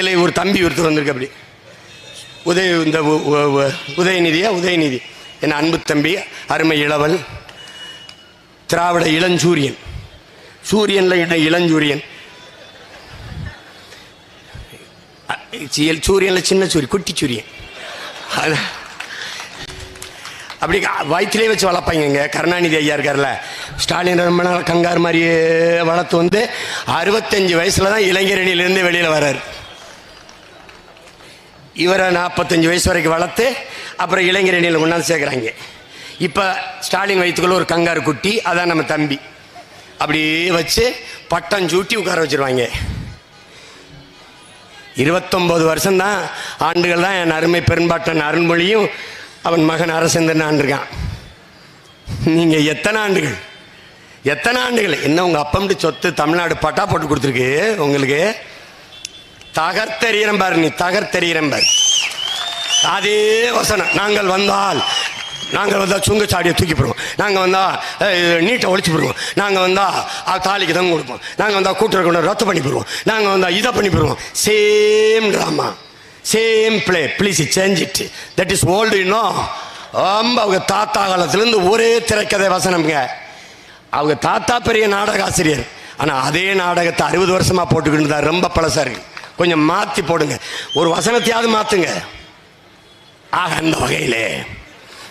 இதில் ஒரு தம்பி ஒருத்தர் வந்திருக்கு அப்படி. உதய இந்த உதயநிதியா? உதயநிதி. என் அன்பு தம்பி அருமை இளவல் திராவிட இளஞ்சூரியன். சூரியனில் இட இளஞ்சூரியன்? சூரியனில் சின்ன சூரியன் குட்டி சூரியன். அது அப்படி வயிற்றுலேயே வயிற்றிலே வச்சு வளர்ப்பாங்க கருணாநிதி ஐயா இருக்கார்ல. ஸ்டாலின் ரொம்ப நாள் கங்கார் மாதிரியே வளர்த்து வந்து அறுபத்தஞ்சு வயசில் தான் இளைஞரணியிலேருந்து வெளியில் வர்றாரு. இவரை நாற்பத்தஞ்சு வயசு வரைக்கும் வளர்த்து அப்புறம் இளைஞரணியில் கொண்டாந்து சேர்க்குறாங்க. இப்போ ஸ்டாலின் வயிற்றுக்குள்ள ஒரு கங்காரு குட்டி அதான் நம்ம தம்பி. அப்படியே வச்சு பட்டம் சூட்டி உட்கார வச்சிருவாங்க. இருபத்தொம்போது வருஷம்தான் ஆண்டுகள் தான் என் அருமை பெரும்பாட்டன் அருண்மொழியும் அவன் மகன் அரசேந்திரன் ஆண்டிருக்கான். நீங்கள் எத்தனை ஆண்டுகள்? எத்தனை ஆண்டுகள்? என்ன உங்கள் அப்பம்ட்டு சொத்து தமிழ்நாடு பட்டா போட்டு கொடுத்துருக்கு உங்களுக்கு? தகர்த்தெறியறம் பாரு நீ தகர்த்தெறியறம் பாரு. அதே வசனம். நாங்கள் வந்தால் நாங்கள் வந்தால் சுங்கச்சாடியை தூக்கி போடுவோம். நாங்கள் வந்தால் நீட்டை ஒழிச்சு போடுவோம். நாங்கள் வந்தால் தாலிக்கு தான் கொடுப்போம். நாங்கள் வந்தால் கூட்டுற கொண்டு ரத்து பண்ணி போடுவோம். நாங்கள் வந்தால் இதை பண்ணி போடுவோம். Same drama same play please change it that is old இன்னும் ரொம்ப அவங்க தாத்தா காலத்துலேருந்து ஒரே திரைக்கதை வசனம்ங்க. அவங்க தாத்தா பெரிய நாடக ஆசிரியர். ஆனால் அதே நாடகத்தை அறுபது வருஷமாக போட்டுக்கிட்டு இருந்தார். ரொம்ப பழசாக இருக்குது கொஞ்சம் மாற்றி போடுங்க. ஒரு வசனத்தையாவது மாற்றுங்க ஆக அந்த வகையிலே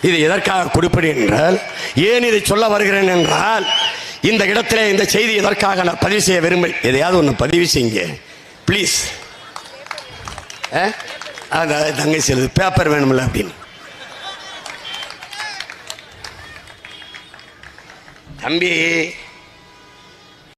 இது எதற்காக குறிப்பிடு என்றால் ஏன் இதை சொல்ல வருகிறேன் என்றால் இந்த இடத்திலே இந்த செய்தி எதற்காக நான் பதிவு செய்ய விரும்ப எதையாவது ஒன்று பதிவு செய்யுங்க. ப்ளீஸ் தங்கை தங்கச்சி பேப்பர் வேணுமில்ல அப்படின்னு. தம்பி